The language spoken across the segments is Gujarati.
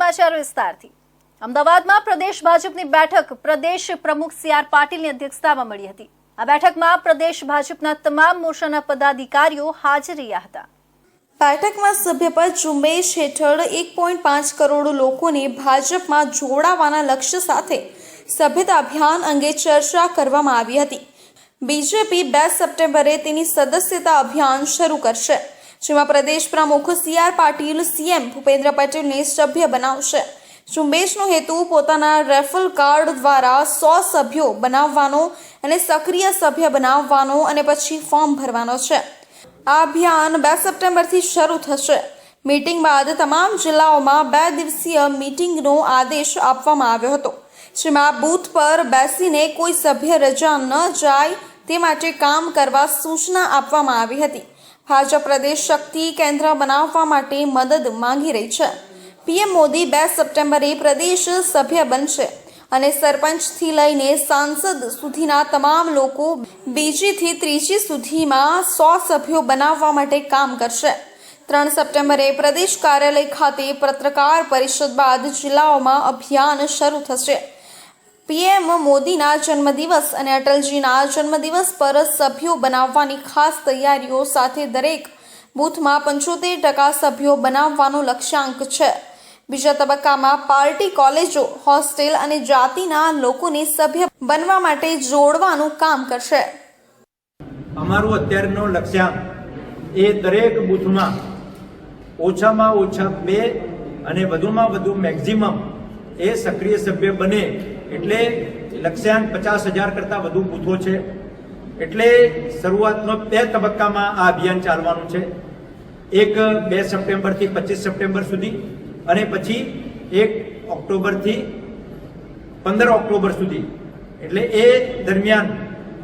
સમાચાર વિસ્તારથી. અમદાવાદમાં પ્રદેશ ભાજપની બેઠક પ્રદેશ પ્રમુખ સી આર પાટીલની અધ્યક્ષતામાં મળી હતી. આ બેઠકમાં પ્રદેશ ભાજપના તમામ મોરચાના પદાધિકારીઓ હાજર રહ્યા હતા. બેઠકમાં સભ્યપદ ઝુંબેશ હેઠળ એક પોઈન્ટ પાંચ કરોડ લોકોને ભાજપમાં જોડાવાના લક્ષ્ય સાથે સભ્યતા અભિયાન અંગે ચર્ચા કરવામાં આવી હતી. બીજેપી બે સપ્ટેમ્બરે તેની સદસ્યતા અભિયાન શરૂ કરશે. જેમાં પ્રદેશ પ્રમુખ C R Patil CM Bhupendra પટેલને સભ્ય બનાવશે. ઝુંબેશનો હેતુ પોતાના રેફલ કાર્ડ દ્વારા સો સભ્યો બનાવવાનો અને સક્રિય સભ્ય બનાવવાનો અને પછી ફોર્મ ભરવાનો છે. આ અભિયાન બે સપ્ટેમ્બરથી શરૂ થશે. મીટિંગ બાદ તમામ જિલ્લાઓમાં બે દિવસીય મીટિંગનો આદેશ આપવામાં આવ્યો હતો, જેમાં બૂથ પર બેસીને કોઈ સભ્ય રજા ન જાય તે માટે કામ કરવા સૂચના આપવામાં આવી હતી. ભાજપ પ્રદેશ શક્તિ કેન્દ્ર બનાવવા માટે મદદ માંગી રહી છે. પીએમ મોદી બે સપ્ટેમ્બરે પ્રદેશ સભ્ય બનશે અને સરપંચથી લઈને સાંસદ સુધીના તમામ લોકો બીજીથી ત્રીજી સુધીમાં સો સભ્યો બનાવવા માટે કામ કરશે. ત્રણ સપ્ટેમ્બરે પ્રદેશ કાર્યાલય ખાતે પત્રકાર પરિષદ બાદ જિલ્લાઓમાં અભિયાન શરૂ થશે. પીએમ મોદીના જન્મદિવસ અને અટલજીના જન્મદિવસ પર સભ્યો બનાવવાની ખાસ તૈયારીઓ સાથે દરેક બૂથમાં પંચોતેર ટકા સભ્યો બનાવવાનો લક્ષ્યાંક છે. બીજા તબક્કામાં પાર્ટી કોલેજો, હોસ્ટેલ અને જાતિના લોકોને સભ્ય બનવા માટે જોડવાનું કામ કરશે. અમારું અત્યારનો લક્ષ્યાંક એ દરેક બૂથમાં ઓછામાં ઓછા બે અને વધુમાં વધુ મેક્ઝિમમ એ સક્રિય સભ્ય બને એટલે લક્ષ્યાંક પચાસ હજાર કરતાં વધુ બૂથો છે. એટલે શરૂઆતનો બે તબક્કામાં આ અભિયાન ચાલવાનું છે. એક બે સપ્ટેમ્બરથી પચીસ સપ્ટેમ્બર સુધી અને પછી એક ઓક્ટોબરથી પંદર ઓક્ટોબર સુધી. એટલે એ દરમિયાન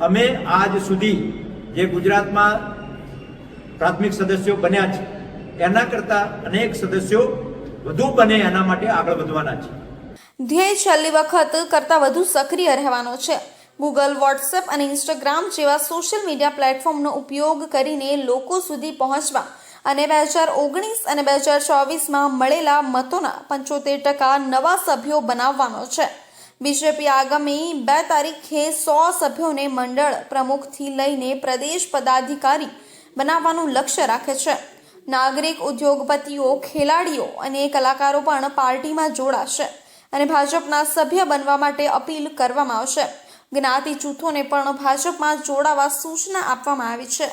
અમે આજ સુધી જે ગુજરાતમાં પ્રાથમિક સદસ્યો બન્યા છે, એના કરતાં અનેક સદસ્યો વધુ બને એના માટે આગળ વધવાના છે. ધ્યેય છેલ્લી વખત કરતાં વધુ સક્રિય રહેવાનો છે. ગૂગલ વોટ્સએપ અને ઇન્સ્ટાગ્રામ જેવા સોશિયલ મીડિયા પ્લેટફોર્મનો ઉપયોગ કરીને લોકો સુધી પહોંચવા અને બે હજાર ઓગણીસ અને બે હજાર ચોવીસમાં મળેલા મતોના પંચોતેર ટકા નવા સભ્યો બનાવવાનો છે. બીજેપી આગામી બે તારીખે સો સભ્યોને મંડળ પ્રમુખથી લઈને પ્રદેશ પદાધિકારી બનાવવાનું લક્ષ્ય રાખે છે. નાગરિક ઉદ્યોગપતિઓ, ખેલાડીઓ અને કલાકારો પણ પાર્ટીમાં જોડાશે. અને ભાજપના સભ્ય બનવા માટે અપીલ કરવામાં આવશે. જ્ઞાતિ જૂથોને પણ ભાજપમાં જોડાવા સૂચના આપવામાં આવી છે.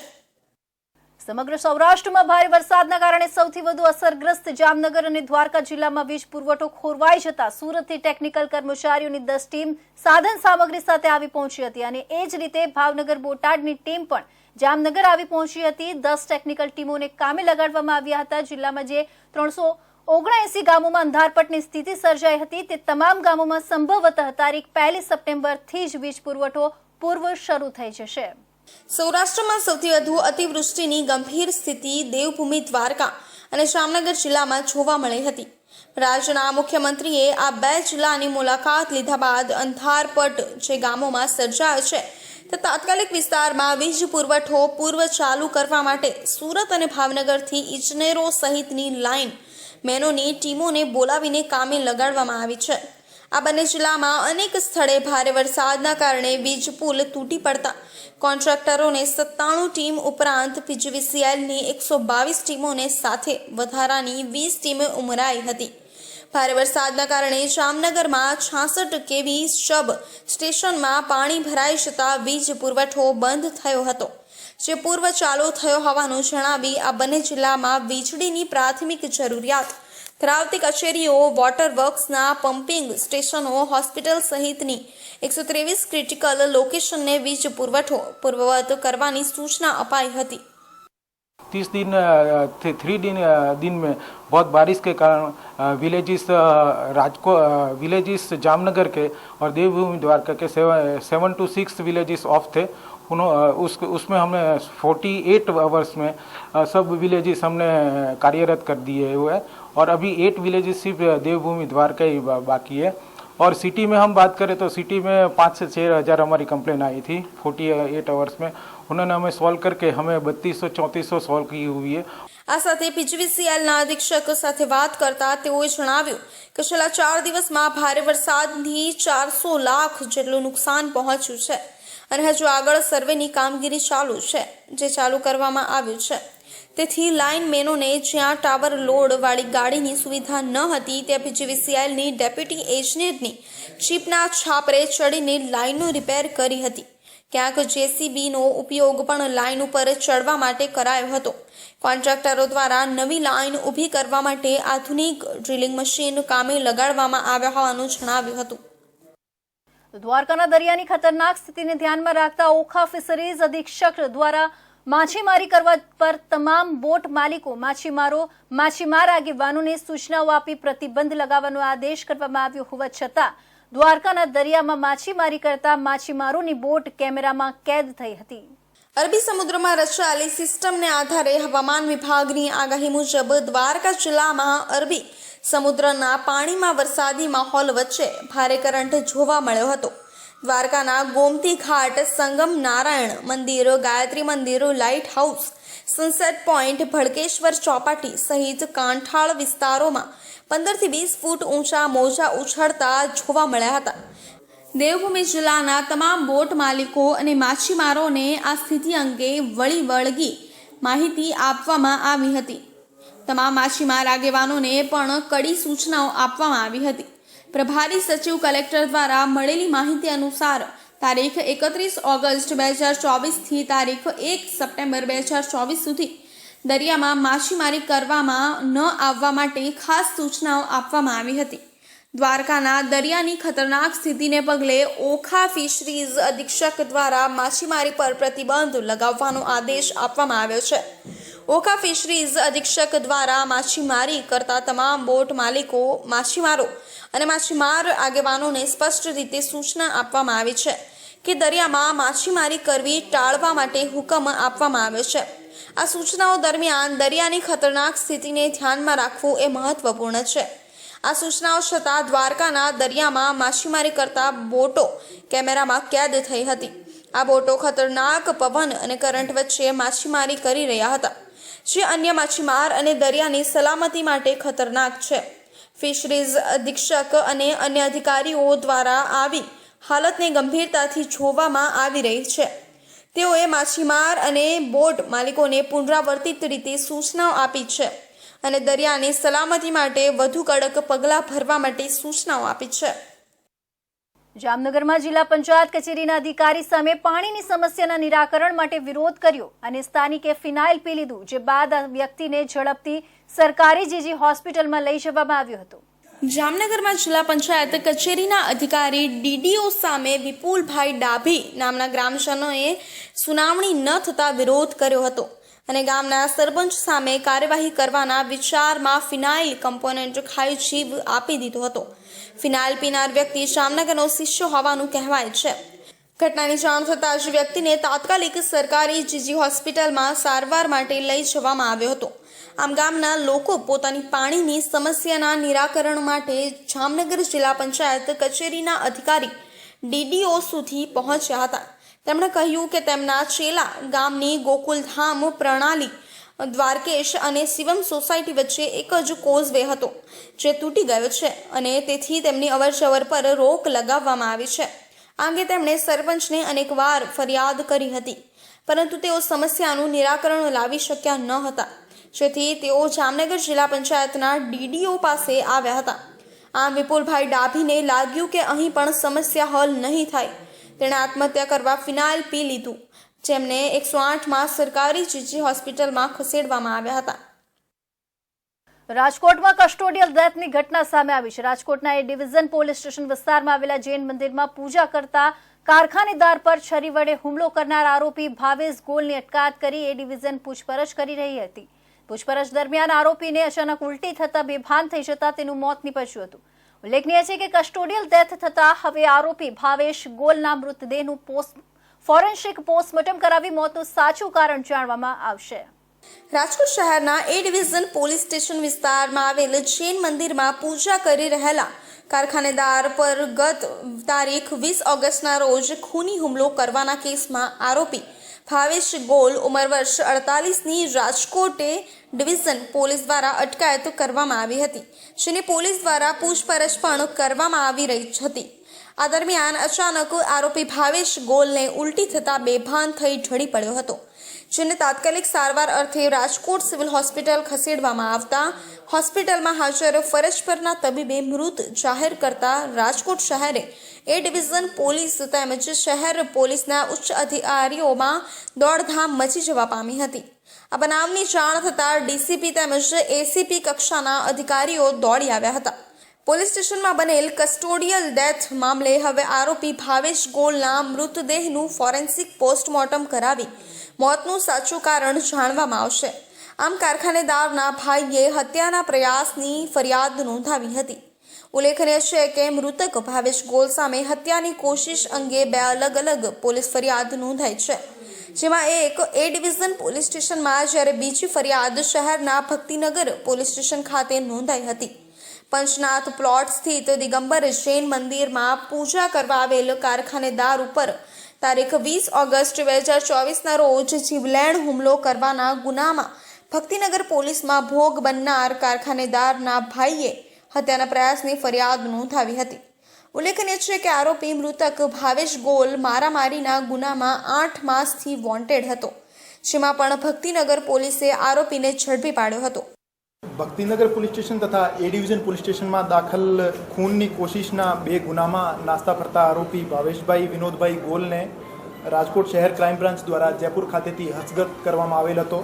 સમગ્ર સૌરાષ્ટ્રમાં ભારે વરસાદના કારણે સૌથી વધુ અસરગ્રસ્ત જામનગર અને દ્વારકા જિલ્લામાં વીજ પુરવઠો ખોરવાઈ જતા સુરતથી ટેકનિકલ કર્મચારીઓની દસ ટીમ સાધન સામગ્રી સાથે આવી પહોંચી હતી અને એ જ રીતે ભાવનગર બોટાદની ટીમ પણ જામનગર આવી પહોંચી હતી. દસ ટેકનિકલ ટીમોને કામે લગાડવામાં આવ્યા હતા. જિલ્લામાં જે ત્રણસો ઓગણએસી ગામોમાં અંધારપટની સ્થિતિ સર્જાઈ હતી. તે તમામ ગામોમાં સંભવતઃ તારીખ પહેલી સપ્ટેમ્બરથી જ વીજ પુરવઠો પૂર્વ શરૂ થઈ જશે. સૌરાષ્ટ્રમાં સૌથી વધુ અતિવૃષ્ટિની ગંભીર સ્થિતિ દેવભૂમિ દ્વારકા અને જામનગર જિલ્લામાં જોવા મળી હતી. રાજ્યના મુખ્યમંત્રીએ આ બે જિલ્લાની મુલાકાત લીધા બાદ અંધારપટ જે ગામોમાં સર્જાયો છે, તે તાત્કાલિક વિસ્તારમાં વીજ પુરવઠો પૂર્વ ચાલુ કરવા માટે સુરત અને ભાવનગરથી ઇજનેરો સહિતની લાઇન મેનોની ટીમોને બોલાવીને કામે લગાડવામાં આવી છે. આ બંને જિલ્લામાં અનેક સ્થળે ભારે વરસાદના કારણે વીજ પુલ તૂટી પડતા કોન્ટ્રાક્ટરોને સત્તાણું ટીમ ઉપરાંત પીજીવીસીએલની એકસો બાવીસ ટીમોને સાથે વધારાની વીસ ટીમે ઉમરાઈ હતી. ભારે વરસાદના કારણે જામનગરમાં છાસઠ કેવી સબ સ્ટેશનમાં પાણી ભરાઈ જતાં વીજ પુરવઠો બંધ થયો હતો. જે પૂર્વ ચાલુ થયો હોવાનું જણાવી આ બંને જિલ્લામાં વીજળીની પ્રાથમિક જરૂરિયાત ધરાવતી કચેરીઓ વોટર વર્ક્સના પમ્પિંગ સ્ટેશનો હોસ્પિટલ સહિતની એકસો ત્રેવીસ ક્રિટિકલ લોકેશનને વીજ પુરવઠો પૂર્વવત કરવાની સૂચના અપાઈ હતી तीस दिन अ, थे- थ्री दिन अ, दिन में बहुत बारिश के कारण विलेजेस राजको विलेजेस जामनगर के और देवभूमि द्वारका के seven seven two six villages of थे उन्हों अ, उस उसमें हमने फोर्टी एट आवर्स में अ, सब विलेजेस हमने कार्यरत कर दिए हुए हैं और अभी एट विलेजेस सिर्फ देवभूमि द्वारका ही बा- बाकी है और सिटी में हम बात करें तो सिटी में पाँच से छः हज़ार हमारी कंप्लेन आई थी फोर्टी एट आवर्स में उन्होंने हमें सॉल्व करके हमें बत्तीस सौ चौंतीस सौ सॉल्व की हुई है આ સાથે પીજીવીસીએલના અધિક્ષક સાથે વાત કરતા તેઓએ જણાવ્યું કે છેલ્લા ચાર દિવસમાં ભારે વરસાદથી ચારસો લાખ જેટલું નુકસાન પહોંચ્યું છે અને હજુ આગળ સર્વેની કામગીરી ચાલુ છે, જે ચાલુ કરવામાં આવ્યું છે. તેથી લાઇનમેનોને જ્યાં ટાવર લોડ વાળી ગાડીની સુવિધા ન હતી ત્યાં પીજીવીસીએલની ડેપ્યુટી એન્જિનિયરની ચીપના છાપરે ચડીને લાઇનો રિપેર કરી હતી. ક્યાંક જેસીબીનો ઉપયોગ પણ લાઇન ઉપર ચડવા માટે કરાયો હતો. કોન્ટ્રાક્ટરો દ્વારા નવી લાઇન ઊભી કરવા માટે આધુનિક ડ્રિલિંગ મશીન કામે લગાડવામાં આવ્યા હોવાનું જણાવ્યું હતું. દ્વારકાના દરિયાની ખતરનાક સ્થિતિને ધ્યાનમાં રાખતા ઓખા ફિશરીઝ અધિક્ષક દ્વારા માછીમારી કરવા પર તમામ બોટ માલિકો માછીમારો, માછીમાર આગેવાનોને સૂચનાઓ આપી પ્રતિબંધ લગાવવાનો આદેશ કરવામાં આવ્યો હોવા છતાં દ્વારકાના દરિયામાં માછીમારી કરતા માછીમારોની બોટ કેમેરામાં કેદ થઈ હતી. અરબી સમુદ્રમાં રચાયેલી સિસ્ટમને આધારે હવામાન વિભાગની આગાહી મુજબ દ્વારકા જિલ્લામાં અરબી સમુદ્રના પાણીમાં વરસાદી માહોલ વચ્ચે ભારે કરંટ જોવા મળ્યો હતો. દ્વારકાના ગોમતી ઘાટ, સંગમ, નારાયણ મંદિર, ગાયત્રી મંદિર, lighthouse, sunset point, Bhadkeshwar Chowpatty સહિત કાંઠાળ વિસ્તારોમાં પંદરથી વીસ ફૂટ ઊંચા મોજા ઉછળતા જોવા મળ્યા હતા. દેવભૂમિ જિલ્લાના તમામ બોટ માલિકો અને માછીમારોને આ સ્થિતિ અંગે વળી વળગી માહિતી આપવામાં આવી હતી. તમામ માછીમાર આગેવાનોને પણ કડી સૂચનાઓ આપવામાં આવી હતી. પ્રભારી સચિવ કલેક્ટર દ્વારા મળેલી માહિતી અનુસાર તારીખ એકત્રીસ ઓગસ્ટ બે હજાર ચોવીસથી તારીખ એક સપ્ટેમ્બર બે હજાર ચોવીસ સુધી દરિયામાં માછીમારી કરવામાં ન આવવા માટે ખાસ સૂચનાઓ આપવામાં આવી હતી. દ્વારકાના દરિયાની ખતરનાક સ્થિતિને પગલે ઓખા ફિશરીઝ અધિક્ષક દ્વારા માછીમારી પર પ્રતિબંધ લગાવવાનો આદેશ આપવામાં આવ્યો છે. ઓખા ફિશરીઝ અધિક્ષક દ્વારા માછીમારી કરતા તમામ બોટ માલિકો, માછીમારો અને માછીમાર આગેવાનોને સ્પષ્ટ રીતે સૂચના આપવામાં આવી છે કે દરિયામાં માછીમારી કરવી ટાળવા માટે હુકમ આપવામાં આવ્યો છે. આ સૂચનાઓ દરમિયાન દરિયાની ખતરનાક સ્થિતિને ધ્યાનમાં રાખવું એ મહત્વપૂર્ણ છે. આ સૂચનાઓ છતાં દ્વારકાના દરિયામાં માછીમારી કરતા બોટો કેમેરામાં કેદ થઈ હતી. આ બોટો ખતરનાક પવન અને કરંટ વચ્ચે માછીમારી કરી રહ્યા હતા. જે અન્ય માછીમાર અને દરિયાની સલામતી માટે ખતરનાક છે. ફિશરીઝ અધિક્ષક અને અન્ય અધિકારીઓ દ્વારા આવી હાલતને ગંભીરતાથી જોવામાં આવી રહી છે. તેઓએ માછીમાર અને બોટ માલિકોને પુનરાવર્તિત રીતે સૂચનાઓ આપી છે. અને દરિયાની સલામતી માટે વધુ કડક પગલાં ભરવા માટે સૂચનાઓ આપી છે. જામનગરમાં જિલ્લા પંચાયત કચેરીના અધિકારી સામે પાણીની સમસ્યાના નિરાકરણ માટે વિરોધ કર્યો અને સ્થાનિકે ફિનાઇલ પી લીધું જે બાદ આ વ્યક્તિને ઝડપથી સરકારી જીજી હોસ્પિટલમાં લઈ જવામાં આવ્યો હતો. જામનગરમાં જિલ્લા પંચાયત કચેરીના અધિકારી ડીડીઓ સામે વિપુલભાઈ ડાભી નામના ગ્રામજનોએ સુનાવણી ન થતા વિરોધ કર્યો હતો. અને ગામના સરપંચ સામે કાર્યવાહી કરવાના વિચારમાં ફિનાઇલ કમ્પોનન્ટ ખાઈ જીવ આપી દીધો હતો. ફિનાઇલ પીનાર વ્યક્તિ જામનગરનો શિષ્ય હોવાનું કહેવાય છે. ઘટનાની જાણ થતાં જ વ્યક્તિને તાત્કાલિક સરકારી જીજી હોસ્પિટલમાં સારવાર માટે લઈ જવામાં આવ્યો હતો. આમ ગામના લોકો પોતાની પાણીની સમસ્યાના નિરાકરણ માટે જામનગર જિલ્લા પંચાયત કચેરીના અધિકારી ડીડીઓ સુધી પહોંચ્યા હતા. તેમણે કહ્યું કે તેમના ચેલા ગામની ગોકુલધામ પ્રણાલી, દ્વારકેશ અને શિવમ સોસાયટી વચ્ચે એક જ કોઝવે હતો, જે તૂટી ગયો છે અને તેથી તેમની અવરજવર પર રોક લગાવવામાં આવી છે. આ અંગે તેમણે સરપંચને અનેકવાર ફરિયાદ કરી હતી, પરંતુ તેઓ સમસ્યાનું નિરાકરણ લાવી શક્યા ન હતા, જેથી તેઓ જામનગર જિલ્લા પંચાયતના ડીડીઓ પાસે આવ્યા હતા. આમ વિપુલભાઈ ડાભીને લાગ્યું કે અહીં પણ સમસ્યા હલ નહીં થાય. તેણે આત્મહત્યા કરવા ફિનાઇલ પી લીધું, જેમને એકસો આઠમાં સરકારી જીજી હોસ્પિટલમાં ખસેડવામાં આવ્યા હતા. રાજકોટમાં કસ્ટોડિયલ ડેથની ઘટના સામે આવી છે. રાજકોટના એ ડિવિઝન પોલીસ સ્ટેશન વિસ્તારમાં આવેલા જૈન મંદિરમાં પૂજા કરતા કારખાનેદાર પર છરી વડે હુમલો કરનાર આરોપી ભાવેશ ગોલની અટકાયત કરી એ ડિવિઝન પૂછપરછ કરી રહી હતી. પૂછપરછ દરમિયાન આરોપીને અચાનક ઉલટી થતા બેભાન થઈ જતા તેનું મોત નીપજ્યું હતું. ઉલ્લેખનીય છે કે કસ્ટોડિયલ ડેથ થતા હવે આરોપી ભાવેશ ગોલના મૃતદેહનું પોસ્ટ ફોરેન્સિક પોસ્ટમોર્ટમ કરાવી મોતનું સાચું કારણ જાણવામાં આવશે. રાજકોટ શહેરના એ ડિવિઝન પોલીસ સ્ટેશન વિસ્તારમાં આવેલ જૈન મંદિરમાં પૂજા કરી રહેલા કારખાનેદાર પર ગત તારીખ વીસ ઓગસ્ટના રોજ ખૂની હુમલો કરવાના કેસમાં આરોપી ભાવેશ ગોલ ઉંમર વર્ષ અડતાલીસની રાજકોટે ડિવિઝન પોલીસ દ્વારા અટકાયત કરવામાં આવી હતી, જેની પોલીસ દ્વારા પૂછપરછ પણ કરવામાં આવી રહી હતી. આ દરમિયાન અચાનક આરોપી ભાવેશ ગોલને ઉલટી થતાં બેભાન થઈ ઢળી પડ્યો હતો. જેને તાત્કાલિક સારવાર અર્થે રાજકોટ સિવિલ હોસ્પિટલ ખસેડવામાં આવતા હોસ્પિટલમાં હાજર ફરજ પરના તબીબે મૃત જાહેર કરતા રાજકોટ શહેરે એ ડિવિઝન પોલીસ તેમજ શહેર પોલીસના ઉચ્ચ અધિકારીઓમાં દોડધામ મચી જવા પામી હતી. આ બનાવની જાણ થતાં ડીસીપી તેમજ એસીપી કક્ષાના અધિકારીઓ દોડી આવ્યા હતા. પોલીસ સ્ટેશનમાં બનેલ કસ્ટોડિયલ ડેથ મામલે હવે આરોપી ભાવેશ ગોલના મૃતદેહનું ફોરેન્સિક પોસ્ટમોર્ટમ કરાવી મોતનું સાચું કારણ જાણવામાં આવશે. આમ કારખાનેદારના ભાઈએ હત્યાના પ્રયાસની ફરિયાદ નોંધાવી હતી. ઉલ્લેખનીય છે કે મૃતક ભાવેશ ગોલ સામે હત્યાની કોશિશ અંગે બે અલગ અલગ પોલીસ ફરિયાદ નોંધાઈ છે. જેમાં એક એ ડિવિઝન પોલીસ સ્ટેશનમાં જ્યારે બીજી ફરિયાદ શહેરના ભક્તિનગર પોલીસ સ્ટેશન ખાતે નોંધાઈ હતી. પંચનાથ પ્લોટ સ્થિત દિગંબર જૈન મંદિરમાં પૂજા કરવા આવેલ કારખાનેદાર ઉપર તારીખ વીસ ઓગસ્ટ બે હજાર ચોવીસના રોજ જીવલેણ હુમલો કરવાના ગુનામાં ભક્તિનગર પોલીસમાં ભોગ બનનાર કારખાનેદારના ભાઈએ હત્યાના પ્રયાસની ફરિયાદ નોંધાવી હતી. ઉલ્લેખનીય છે કે આરોપી મૃતક ભાવેશ ગોલ મારામારીના ગુનામાં આઠ માસથી વોન્ટેડ હતો, જેમાં પણ ભક્તિનગર પોલીસે આરોપીને ઝડપી પાડ્યો હતો. ભક્તિનગર પોલીસ સ્ટેશન તથા એ ડિવિઝન પોલીસ સ્ટેશનમાં દાખલ ખૂનની કોશિશના બે ગુનામાં નાસ્તા ફરતા આરોપી ભાવેશભાઈ, વિનોદભાઈ ગોલને રાજકોટ શહેર ક્રાઇમ બ્રાન્ચ દ્વારા જયપુર ખાતેથી હસ્તગત કરવામાં આવેલ હતો.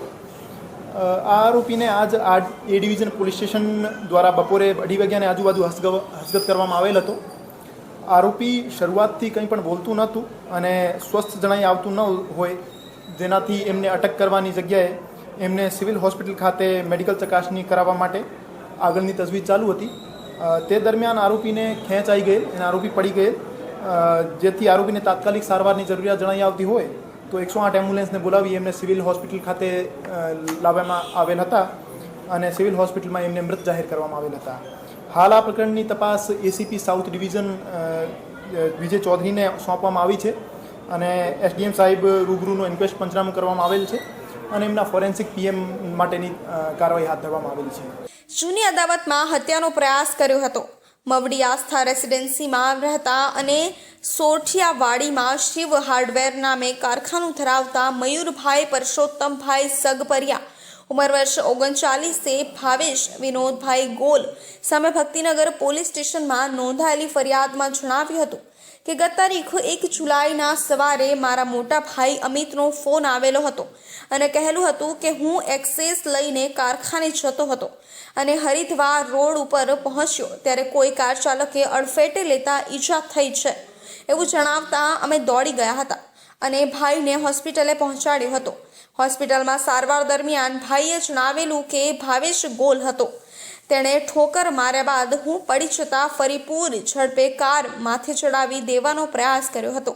આ આરોપીને આજ આ એ ડિવિઝન પોલીસ સ્ટેશન દ્વારા બપોરે અઢી વાગ્યાની આજુબાજુ હસ્તગ હસ્તગત કરવામાં આવેલ હતો. આરોપી શરૂઆતથી કંઈ પણ બોલતું નહોતું અને સ્વસ્થ જણાઈ આવતું ન હોય, જેનાથી એમને અટક કરવાની જગ્યાએ એમને સિવિલ હોસ્પિટલ ખાતે મેડિકલ ચકાસણી કરાવવા માટે આગળની તજવીજ ચાલુ હતી. તે દરમિયાન આરોપીને ખેંચ આવી ગયેલ અને આરોપી પડી ગયેલ. જેથી આરોપીને તાત્કાલિક સારવારની જરૂરિયાત જણાઈ આવતી હોય તો એકસો આઠ એમ્બ્યુલન્સને બોલાવી એમને સિવિલ હોસ્પિટલ ખાતે લાવવામાં આવેલ હતા અને સિવિલ હોસ્પિટલમાં એમને મૃત જાહેર કરવામાં આવેલ હતા. હાલ આ પ્રકરણની તપાસ એસીપી સાઉથ ડિવિઝન વિજય ચૌધરીને સોંપવામાં આવી છે અને એસડીએમ સાહેબ રૂબરૂનો ઇન્ક્વેસ્ટ પંચનામું કરવામાં આવેલ છે. અને એમના ફોરેન્સિક પીએમ માટેની કાર્યવાહી હાથ ધરવામાં આવેલી છે. જૂની અદાવતમાં હત્યાનો પ્રયાસ કર્યો હતો. મવડી આસ્થા રેસિડેન્સીમાં રહેતા અને સોઠિયાવાડીમાં શિવ હાર્ડવેર નામે કારખાનું ધરાવતા મયુરભાઈ પરસોત્તમભાઈ સગપરિયા ઉંમર વર્ષ ઓગણચાલીસે ભાવેશ વિનોદભાઈ ગોલ સામે ભક્તિનગર પોલીસ સ્ટેશનમાં નોંધાયેલી ફરિયાદમાં જણાવ્યું હતું કે ગત તારીખ એક જુલાઈના સવારે મારા મોટા ભાઈ અમિતનો ફોન આવેલો હતો અને કહેલું હતું કે હું એક્સેસ લઈને કારખાને જતો હતો અને હરિદ્વાર રોડ ઉપર પહોંચ્યો ત્યારે કોઈ કાર ચાલકે અડફેટે લેતા ઈજા થઈ છે એવું જણાવતા અમે દોડી ગયા હતા અને ભાઈને હોસ્પિટલે પહોંચાડ્યો હતો. હોસ્પિટલમાં સારવાર દરમિયાન ભાઈએ જણાવેલું કે ભાવેશ ગોલ હતો. તેણે ઠોકર માર્યા બાદ હું પડી જતાં ફરી પૂર ઝડપે કાર માથે ચડાવી દેવાનો પ્રયાસ કર્યો હતો.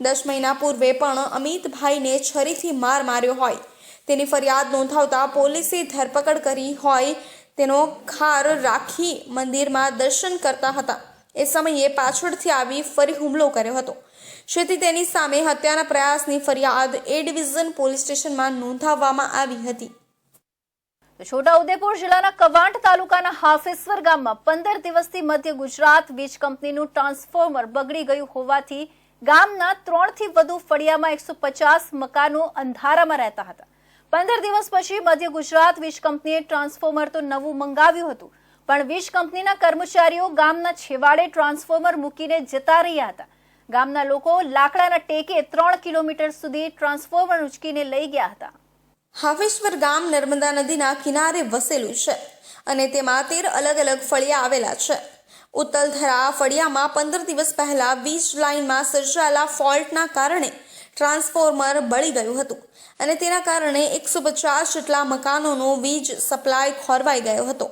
દસ મહિના પૂર્વે પણ અમિતભાઈને છરીથી માર માર્યો હોય. તેની ફરિયાદ નોંધાવતા પોલીસે ધરપકડ કરી હોય તેનો ખાર રાખી મંદિરમાં દર્શન કરતા હતા. એ સમયે પાછળથી આવી ફરી હુમલો કર્યો હતો. જેથી તેની સામે હત્યાના પ્રયાસની ફરિયાદ એ ડિવિઝન પોલીસ સ્ટેશનમાં નોંધાવવામાં આવી હતી. છોટાઉદેપુર જિલ્લાના કવાંટ તાલુકાના હાફેશ્વર ગામમાં પંદર દિવસથી મધ્ય ગુજરાત વીજ કંપનીનું ટ્રાન્સફોર્મર બગડી ગયું હોવાથી ગામના ત્રણથી વધુ ફળિયામાં એકસો પચાસ મકાનો અંધારામાં રહેતા હતા. પંદર દિવસ પછી મધ્ય ગુજરાત વીજ કંપનીએ ટ્રાન્સફોર્મર તો નવું મંગાવ્યું હતું, પણ વીજ કંપનીના કર્મચારીઓ ગામના છેવાડે ટ્રાન્સફોર્મર મૂકીને જતા રહ્યા હતા. ગામના લોકો લાકડાના ટેકે ત્રણ કિલોમીટર સુધી ટ્રાન્સફોર્મર ઉંચકીને લઈ ગયા હતા. હાફેશ્વર ગામ નર્મદા નદીના કિનારે વસેલું છે અને તેમાં તેર અલગ અલગ ફળિયા આવેલા છે. ઉત્તલધરા ફળિયામાં પંદર દિવસ પહેલા વીજ લાઇનમાં સર્જાયેલા ફોલ્ટના કારણે ટ્રાન્સફોર્મર બળી ગયું હતું અને તેના કારણે એકસો પચાસ જેટલા મકાનોનો વીજ સપ્લાય ખોરવાઈ ગયો હતો.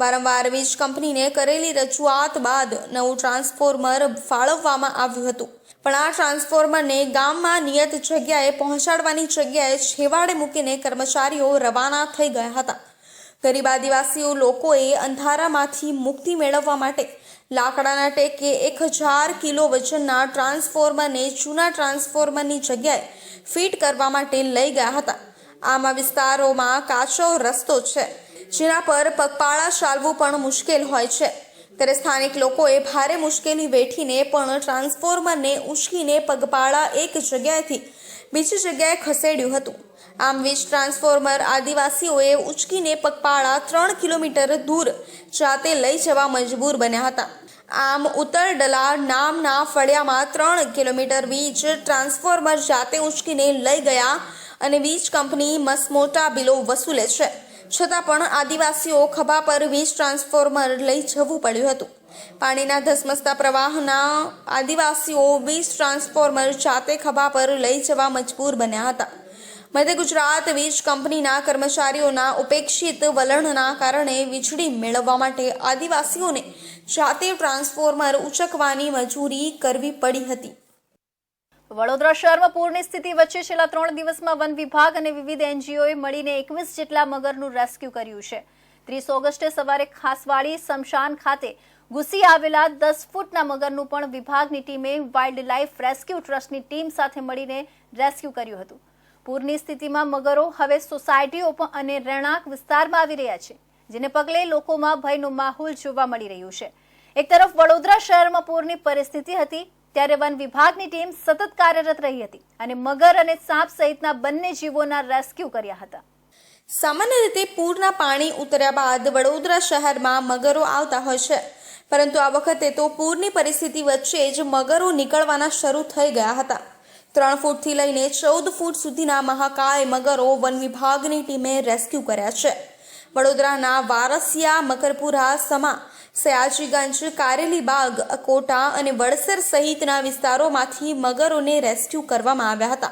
વારંવાર વીજ કંપનીને કરેલી રજૂઆત બાદ નવું ટ્રાન્સફોર્મર ફાળવવામાં આવ્યું હતું. પણ આ ટ્રાન્સફોર્મરને ગામમાં નિયત જગ્યાએ પહોંચાડવાની જગ્યાએ છેવાડે મૂકીને કર્મચારીઓ રવાના થઈ ગયા હતા. ગરીબ આદિવાસીઓ લોકોએ અંધારામાંથી મુક્તિ મેળવવા માટે લાકડાના ટેકે એક હજાર કિલો વજનના ટ્રાન્સફોર્મરને જૂના ટ્રાન્સફોર્મરની જગ્યાએ ફિટ કરવા માટે લઈ ગયા હતા. આમાં વિસ્તારોમાં કાચો રસ્તો છે, જેના પર પગપાળા ચાલવું પણ મુશ્કેલ હોય છે. ત્યારે સ્થાનિક લોકોએ ભારે મુશ્કેલી વેઠીને પણ ટ્રાન્સફોર્મરને ઉંચકીને પગપાળા એક જગ્યાએથી બીજી જગ્યાએ ખસેડ્યું હતું. આમ વીજ ટ્રાન્સફોર્મર આદિવાસીઓએ ઉંચકીને પગપાળા ત્રણ કિલોમીટર દૂર જાતે લઈ જવા મજબૂર બન્યા હતા. આમ ઉત્તરડલા નામના ફળિયામાં ત્રણ કિલોમીટર વીજ ટ્રાન્સફોર્મર જાતે ઉંચકીને લઈ ગયા અને વીજ કંપની મસમોટા બિલો વસૂલે છે. છતાં પણ આદિવાસીઓ ખભા પર વીજ ટ્રાન્સફોર્મર લઈ જવું પડ્યું હતું. પાણીના ધસમસતા પ્રવાહના આદિવાસીઓ વીજ ટ્રાન્સફોર્મર જાતે ખભા પર લઈ જવા મજબૂર બન્યા હતા. મધ્ય ગુજરાત વીજ કંપનીના કર્મચારીઓના ઉપેક્ષિત વલણના કારણે વીજળી મેળવવા માટે આદિવાસીઓને જાતે ટ્રાન્સફોર્મર ઉચકવાની મજૂરી કરવી પડી હતી. વડોદરા શહેરમાં પૂરની સ્થિતિ વચ્ચે છેલ્લા ત્રણ દિવસમાં વન વિભાગ અને વિવિધ એનજીઓએ મળીને એકવીસ જેટલા મગરનું રેસ્ક્યુ કર્યું છે. ત્રીસ ઓગસ્ટે સવારે ખાસવાડી શમશાન ખાતે ઘૂસી આવેલા દસ ફૂટના મગરનું પણ વિભાગની ટીમે વાઇલ્ડ લાઇફ રેસ્ક્યુ ટ્રસ્ટની ટીમ સાથે મળીને રેસ્ક્યુ કર્યું હતું. પૂરની સ્થિતિમાં મગરો હવે સોસાયટીઓ અને રહેણાંક વિસ્તારમાં આવી રહ્યા છે, જેને પગલે લોકોમાં ભયનો માહોલ જોવા મળી રહ્યું છે. એક તરફ વડોદરા શહેરમાં પૂરની પરિસ્થિતિ હતી ત્યારે વન વિભાગની ટીમ સતત કાર્યરત રહી હતી અને મગર અને સાપ સહિતના બંને જીવોના રેસ્ક્યુ કર્યા હતા. સામાન્ય રીતે પૂરના પાણી ઉતર્યા બાદ વડોદરા શહેરમાં મગરો આવતા હોય છે. પરંતુ આ વખતે તો પૂરની પરિસ્થિતિ વચ્ચે જ મગરો નીકળવાના શરૂ થઈ ગયા હતા. ત્રણ ફૂટથી લઈને ચૌદ ફૂટ સુધીના મહાકાય મગરો વન વિભાગની ટીમે રેસ્ક્યુ કર્યા છે. વડોદરાના વારસિયા, મકરપુરા, સમા સયાજીગંજ કારેલીબાગ અકોટા અને વડસર સહિતના વિસ્તારોમાંથી મગરોને રેસ્ક્યુ કરવામાં આવ્યા હતા.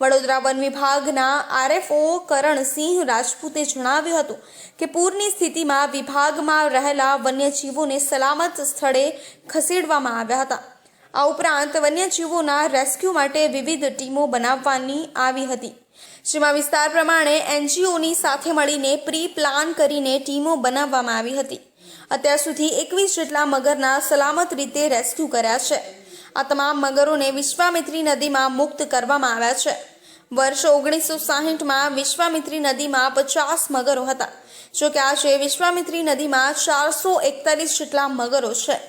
વડોદરા વન વિભાગના આરએફઓ કરણસિંહ રાજપૂતે જણાવ્યું હતું કે પૂરની સ્થિતિમાં વિભાગમાં રહેલા વન્યજીવોને સલામત સ્થળે ખસેડવામાં આવ્યા હતા. આ ઉપરાંત વન્યજીવોના રેસ્ક્યુ માટે વિવિધ ટીમો બનાવવાની આવી હતી. જેમાં વિસ્તાર પ્રમાણે એનજીઓની સાથે મળીને પ્રી પ્લાન કરીને ટીમો બનાવવામાં આવી હતી. અત્યાર સુધી એકવીસ જેટલા મગરના સલામત રીતે રેસ્ક્યુ કર્યા છે. આ તમામ મગરોને વિશ્વામિત્રી નદીમાં મુક્ત કરવામાં આવ્યા છે. વર્ષ ઓગણીસો સાહીઠમાં વિશ્વામિત્રી નદીમાં પચાસ મગરો હતા. જોકે આજે વિશ્વામિત્રી નદીમાં ચારસો એકતાલીસ જેટલા મગરો છે.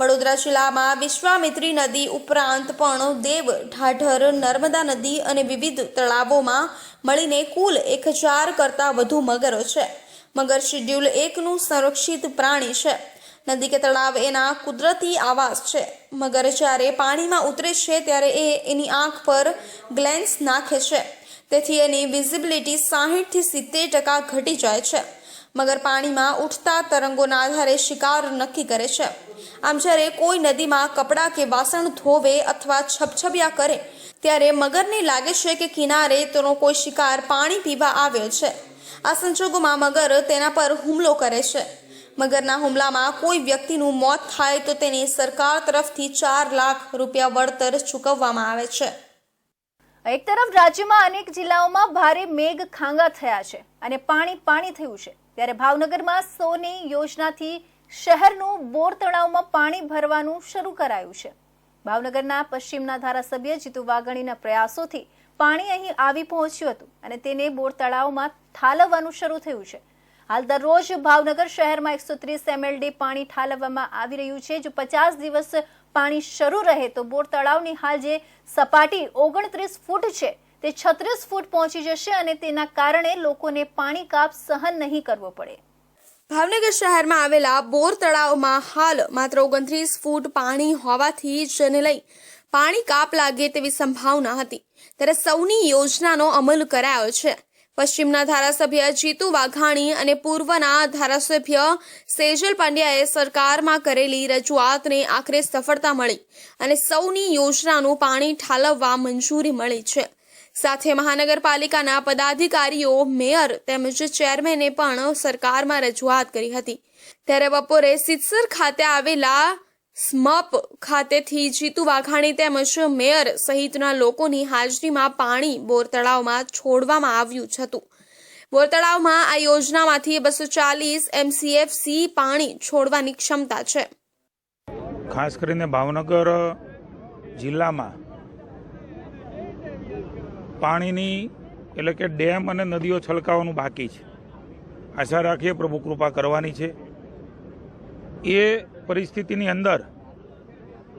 વડોદરા જિલ્લામાં વિશ્વામિત્રી નદી ઉપરાંત પણ દેવ, ઢાઢર, નર્મદા નદી અને વિવિધ તળાવોમાં મળીને કુલ એક હજાર કરતાં વધુ મગરો છે. મગર શિડ્યુલ એકનું સંરક્ષિત પ્રાણી છે. નદી કે તળાવ એના કુદરતી આવાસ છે. મગર જ્યારે પાણીમાં ઉતરે છે ત્યારે એ એની આંખ પર ગ્લેન્સ નાખે છે. તેથી એની વિઝિબિલિટી સાહીઠથી સિત્તેર ટકા ઘટી જાય છે. મગર પાણીમાં ઉઠતા તરંગોના આધારે શિકાર નક્કી કરે છે. આમ જ્યારે કોઈ નદીમાં કપડાં કે વાસણ ધોવે અથવા છપછપિયા કરે, ત્યારે મગરને લાગે છે કે કિનારે તેનો કોઈ શિકાર પાણી પીવા આવ્યો છે. આ સંજોગોમાં મગર તેના પર હુમલો કરે છે. મગરના હુમલામાં કોઈ વ્યક્તિનું મોત થાય તો તેને સરકાર તરફથી ચાર લાખ રૂપિયા વળતર ચૂકવવામાં આવે છે. એક તરફ રાજ્યમાં અનેક જિલ્લાઓમાં ભારે મેઘ ખાંગા થયા છે અને પાણી પાણી થયું છે. ત્યારે ભાવનગરમાં સોની યોજનાથી શહેરનું બોર તળાવમાં પાણી ભરવાનું શરૂ કરાયું છે. ભાવનગરના પશ્ચિમના ધારાસભ્ય જીતુ વાઘાણીના પ્રયાસોથી પાણી અહીં આવી પહોંચ્યું હતું અને તેને બોર તળાવમાં ઠાલવવાનું શરૂ થયું છે. હાલ દરરોજ ભાવનગર શહેરમાં એકસો ત્રીસ એમએલડી પાણી ઠાલવવામાં આવી રહ્યું છે. જો પચાસ દિવસ પાણી શરૂ રહે તો બોર તળાવની હાલ જે સપાટી ઓગણત્રીસ ફૂટ છે તે છત્રીસ ફૂટ પહોંચી જશે અને તેના કારણે લોકોને પાણી કાપ સહન નહીં કરવો પડે. ભાવનગર શહેરમાં આવેલા બોર તળાવમાં હાલ માત્ર ઓગણત્રીસ ફૂટ પાણી હોવાથી જેને લઈ પાણી કાપ લાગે તેવી સંભાવના હતી. ત્યારે સૌની યોજનાનો અમલ કરાયો છે. પશ્ચિમના ધારાસભ્ય જીતુ વાઘાણી અને પૂર્વના ધારાસભ્ય સેજલ પંડ્યાએ સરકારમાં કરેલી રજૂઆતને આખરે સફળતા મળી અને સૌની યોજનાનું પાણી ઠાલવવા મંજૂરી મળી છે. સાથે મહાનગરપાલિકાના પદાધિકારીઓ, મેયર તેમજ ચેરમેને પણ સરકારમાં રજૂઆત કરી હતી. ત્યારે બપોરે સિત્સર ખાતે આવેલા સ્મપ ખાતેથી જીતુ વાઘાણી તેમજ મેયર સહિતના લોકોની હાજરીમાં પાણી બોર તળાવમાં છોડવામાં આવ્યું હતું. બોર તળાવમાં આ યોજનામાંથી બસો ચાલીસ એમસીએફસી પાણી છોડવાની ક્ષમતા છે. ખાસ કરીને ભાવનગર જિલ્લામાં પાણીની એટલે કે ડેમ અને નદીઓ છલકાવાનું બાકી છે. આશા રાખીએ પ્રભુ કૃપા કરવાની છે. એ પરિસ્થિતિની અંદર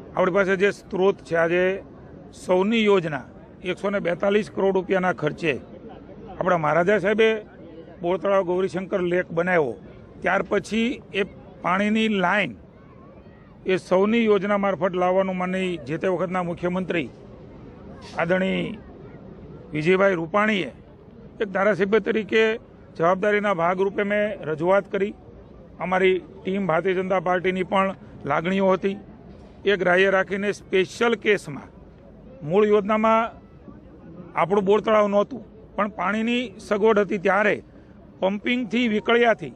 આપણી પાસે જે સ્ત્રોત છે, આજે સૌની યોજના એકસો ને બેતાલીસ કરોડ રૂપિયાના ખર્ચે આપણા મહારાજા સાહેબે બોરતળાવ ગૌરીશંકર લેક બનાવ્યો. ત્યાર પછી એ પાણીની લાઈન એ સૌની યોજના મારફત લાવવાનું માની જે તે વખતના મુખ્યમંત્રી આદરણી વિજયભાઈ રૂપાણીએ એક ધારાસભ્ય તરીકે જવાબદારીના ભાગરૂપે મેં રજૂઆત કરી. અમારી ટીમ ભારતીય જનતા પાર્ટીની પણ લાગણીઓ હતી. એ ગ્રાહ્ય રાખીને સ્પેશિયલ કેસમાં મૂળ યોજનામાં આપણું બોર તળાવ નહોતું, પણ પાણીની સગવડ હતી ત્યારે પમ્પિંગથી વિકળ્યાથી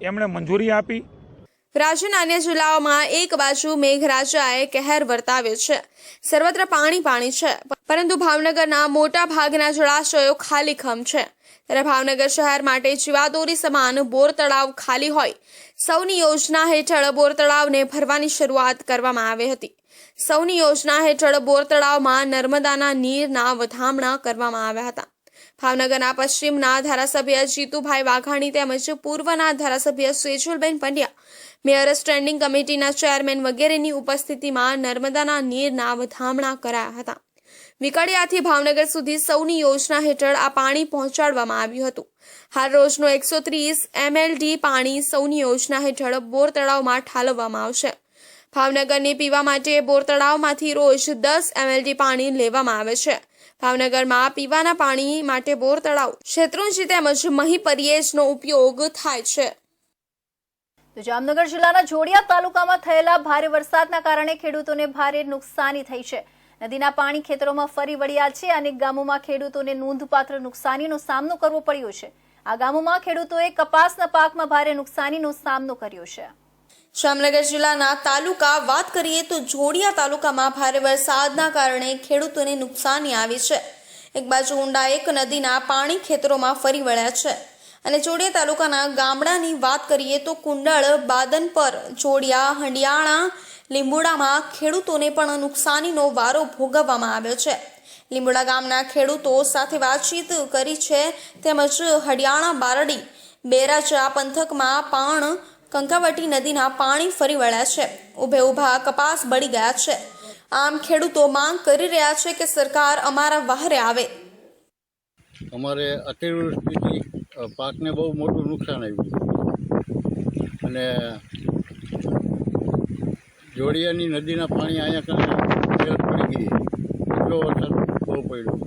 એમણે મંજૂરી આપી. રાજ્યના અન્ય જિલ્લાઓમાં એક બાજુ મેઘરાજાએ કહેર વર્તાવ્યો છે. સર્વત્ર પાણી પાણી છે. પરંતુ ભાવનગરના મોટા ભાગના જળાશયો ખાલીખમ છે. ત્યારે ભાવનગર શહેર માટે જીવાદોરી સમાન બોર તળાવ ખાલી હોય. સૌની યોજના હેઠળ બોર તળાવને ભરવાની શરૂઆત કરવામાં આવી હતી. સૌની યોજના હેઠળ બોર તળાવમાં નર્મદાના નીરના વધામણા કરવામાં આવ્યા હતા. ભાવનગરના પશ્ચિમના ધારાસભ્ય જીતુભાઈ વાઘાણી તેમજ પૂર્વના ધારાસભ્ય સેજુલબેન પંડ્યા મેયર સ્ટેન્ડિંગ કમિટીના ચેરમેન વગેરેની ઉપસ્થિતિમાં નર્મદાના નીરના વધામણા કરાયા હતા. વિકડિયાથી ભાવનગર સુધી સૌની યોજના હેઠળ આ પાણી પહોંચાડવામાં આવ્યું હતું. હાલ રોજનો એકસો ત્રીસ એમએલડી પાણી સૌની યોજના હેઠળ બોર તળાવમાં ઠાલવવામાં આવશે. ભાવનગરને પીવા માટે બોર તળાવમાંથી રોજ દસ એમએલડી પાણી લેવામાં આવે છે. ભાવનગરમાં પીવાના પાણી માટે બોર તળાવ શેત્રુંજી તેમજ મહી પરિયેજનો ઉપયોગ થાય છે. તો જામનગર જિલ્લાના જોડિયા તાલુકામાં થયેલા ભારે વરસાદના કારણે ખેડૂતોને ભારે નુકસાની થઈ છે. નદીના પાણી ખેતરોમાં ફરી વળ્યા છે અનેક ગામોમાં ખેડૂતોને નોંધપાત્ર નુકસાનીનો સામનો કરવો પડ્યો છે. આ ગામોમાં ખેડૂતોએ કપાસના પાકમાં ભારે નુકસાનીનો સામનો કર્યો છે. જામનગર જિલ્લાના તાલુકા વાત કરીએ તો જોડિયા તાલુકામાં ભારે વરસાદના કારણે ખેડૂતોને નુકસાની આવી છે. એક બાજુ ઊંડા એક નદીના પાણી ખેતરોમાં ફરી વળ્યા છે. અને જોડિયા તાલુકાના ગામડાની વાત કરીએ તો કુંડળ બાદનપર જોડિયા હંડિયાણા, લીંબુડામાં ખેડૂતોને પણ નુકસાનીનો વારો ભોગવવામાં આવ્યો છે. લીંબુડા ગામના ખેડૂતો સાથે વાતચીત કરી છે તેમજ હડિયાણા, બારડી, બેરાચા પંથકમાં પણ કંકાવટી નદીના પાણી ફરી વળ્યા છે. ઉભે ઊભા કપાસ બળી ગયા છે. આમ ખેડૂતો માંગ કરી રહ્યા છે કે સરકાર અમારા વહારે આવે. અમારે અતિવૃષ્ટિથી પાકને બહુ મોટું નુકસાન આવ્યું અને જોડિયાની નદીના પાણી અહીંયા કને પડી ગઈ એટલો વરસાદ બહુ પડ્યો.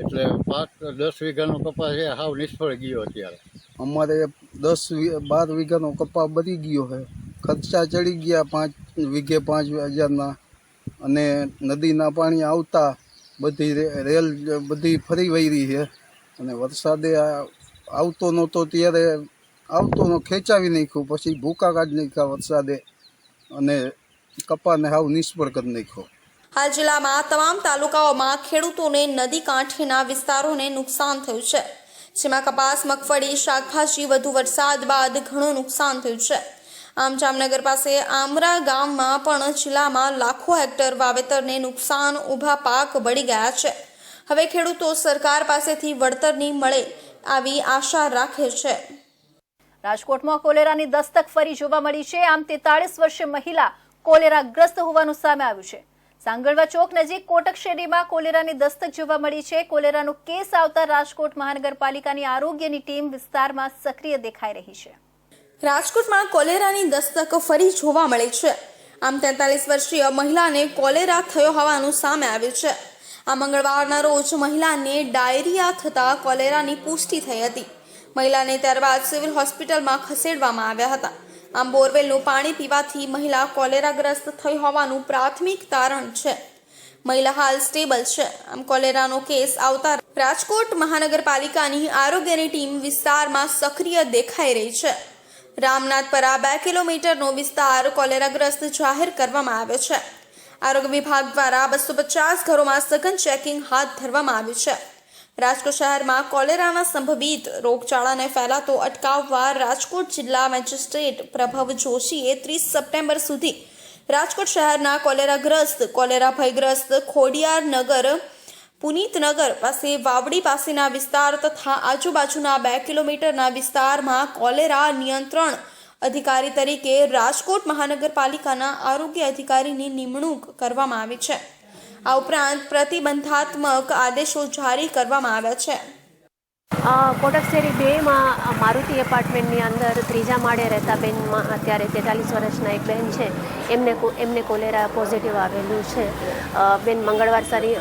એટલે પાક દસ વીઘાનો કપાસ છે, હાવ નિષ્ફળ ગયો અત્યારે. અમારે દસ બાર વીઘાનો કપા બળી ગયો છે. ખર્ચા ચડી ગયા પાંચ વીઘે પાંચ હજારના. અને નદીના પાણી આવતા બધી રેલ બધી ફરી વહી રહી છે. અને વરસાદે આ આવતો નહોતો ત્યારે આવતો નો ખેંચાવી નાખ્યું, પછી ભૂકા કાઢી નાખ્યા વરસાદે અને કપાને હાવ નિષ્ફળ કરી નાખ્યો. હાલ જિલ્લામાં તમામ તાલુકાઓમાં ખેડૂતોને નદી કાંઠેના વિસ્તારોને નુકસાન થયું છે. જેમાં કપાસ, મગફળી, શાકભાજી, વધુ વરસાદ બાદ ઘણું નુકસાન થયું છે. આમ જામનગર પાસે આમરા ગામમાં પણ જિલ્લામાં લાખો હેક્ટર વાવેતરને નુકસાન ઊભા પાક બળી ગયા છે. હવે ખેડૂતો સરકાર પાસેથી વળતરની મળે આવી આશા રાખે છે. રાજકોટમાં કોલેરાની દસ્તક ફરી જોવા મળી છે. આમ તેતાળીસ વર્ષીય મહિલા કોલેરાગ્રસ્ત હોવાનું સામે આવ્યું છે. સાંગળવા ચોક નજીક કોટક શેરીમાં કોલેરાની દસ્તક જોવા મળી છે. કોલેરાનો કેસ આવતા રાજકોટ મહાનગરપાલિકાની આરોગ્યની ટીમ વિસ્તારમાં સક્રિય દેખાઈ રહી છે. રાજકોટમાં કોલેરાની દસ્તક ફરી જોવા મળી છે. આમ તેતાલીસ વર્ષીય મહિલાને કોલેરા થયો હોવાનું સામે આવ્યું છે. આ મંગળવારના રોજ મહિલાને ડાયરિયા થતાં કોલેરાની પુષ્ટિ થઈ હતી. મહિલાને ત્યારબાદ સિવિલ હોસ્પિટલમાં ખસેડવામાં આવ્યા હતા. આમ બોરવેલનું પાણી પીવાથી મહિલા કોલેરાગ્રસ્ત થઈ હોવાનું પ્રાથમિક તારણ છે. મહિલા હાલ સ્ટેબલ છે. આમ કોલેરાનો કેસ આવતા રાજકોટ મહાનગરપાલિકાની આરોગ્યની ટીમ વિસ્તારમાં સક્રિય દેખાઈ રહી છે. રામનાથપરા બે કિલોમીટરનો વિસ્તાર કોલેરાગ્રસ્ત જાહેર કરવામાં આવ્યો છે. આરોગ્ય વિભાગ દ્વારા બસો પચાસ ઘરોમાં સઘન ચેકિંગ હાથ ધરવામાં આવ્યું છે. રાજકોટ શહેરમાં કોલેરાના સંભવિત રોગચાળાને ફેલાતો અટકાવવા રાજકોટ જિલ્લા મેજિસ્ટ્રેટ પ્રભવ જોશીએ ત્રીસ સપ્ટેમ્બર સુધી રાજકોટ શહેરના કોલેરાગ્રસ્ત, કોલેરા ભયગ્રસ્ત ખોડિયાર નગર પુનીતનગર પાસે, વાવડી પાસેના વિસ્તાર તથા આજુબાજુના બે કિલોમીટરના વિસ્તારમાં કોલેરા નિયંત્રણ અધિકારી તરીકે રાજકોટ મહાનગરપાલિકાના આરોગ્ય અધિકારીની નિમણૂક કરવામાં આવી છે. આ ઉપરાંત પ્રતિબંધાત્મક આદેશો જારી કરવામાં આવ્યા છે. અ, કોટકશેરી બેમાં મારુતિ એપાર્ટમેન્ટની અંદર ત્રીજા માળે રહેતા બેનમાં અત્યારે તેતાલીસ વર્ષના એક બહેન છે. એમને એમને કોલેરા પોઝિટિવ આવેલું છે. બેન મંગળવાર સારી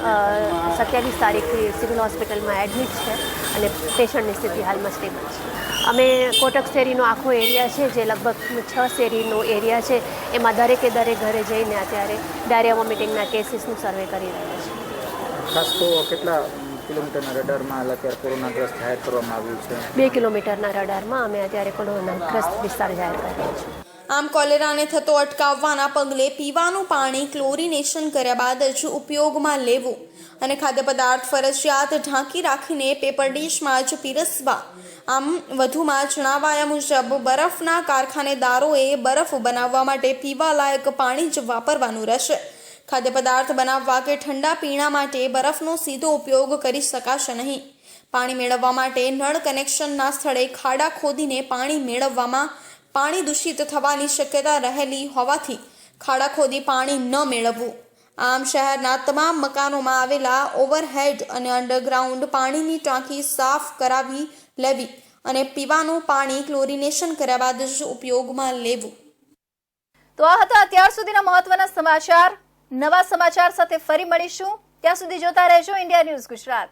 સત્યાવીસ તારીખથી સિવિલ હોસ્પિટલમાં એડમિટ છે અને પેશન્ટની સ્થિતિ હાલમાં સ્ટેબલ છે. અમે કોટક શેરીનો આખો એરિયા છે જે લગભગ છ શેરીનો એરિયા છે. એમાં દરેકે દરેક ઘરે જઈને અત્યારે ડાયરિયા વોમિટિંગના કેસીસનું સર્વે કરી રહ્યા છીએ ખાસ કિલોમીટરના રડારમાં અત્યારે કોરોનાગ્રસ્ત જાહેર કરવામાં આવ્યું છે. બે કિલોમીટરના રડારમાં અમે અત્યારે કોરોનાગ્રસ્ત વિસ્તાર જાહેર કર્યો છે. આમ કોલેરાને થતો અટકાવવાના પગલે પીવાનું પાણી ક્લોરિનેશન કર્યા બાદ જ ઉપયોગમાં લેવું અને ખાદ્ય પદાર્થ ફરજિયાત ઢાંકી રાખીને પેપર ડીશમાં જ પીરસવા. આમ વધુમાં જણાવાયા મુજબ બરફના કારખાનેદારોએ બરફ બનાવવા માટે પીવાલાયક પાણી જ વાપરવાનું રહેશે. ખાદ્ય પદાર્થ બનાવવા કે ઠંડા પીણા માટે બરફનો સીધો ઉપયોગ કરી શકાશે નહીં. પાણી મેળવવા માટે નળ કનેક્શનના સ્થળે ખાડા ખોદીને પાણી મેળવવામાં પાણી દૂષિત થવાની શક્યતા રહેલી હોવાથી ખાડા ખોદી પાણી ન મેળવવું. આમ શહેરના તમામ મકાનોમાં આવેલા ઓવરહેડ અને અંડરગ્રાઉન્ડ પાણીની ટાંકી સાફ કરાવી લેવી અને પીવાનું પાણી ક્લોરિનેશન કર્યા બાદ જ ઉપયોગમાં લેવું. તો આ હતા અત્યાર સુધીના મહત્વના સમાચાર. નવા સમાચાર સાથે ફરી મળીશું. ત્યાં સુધી જોતા રહેજો ઇન્ડિયા ન્યૂઝ ગુજરાત.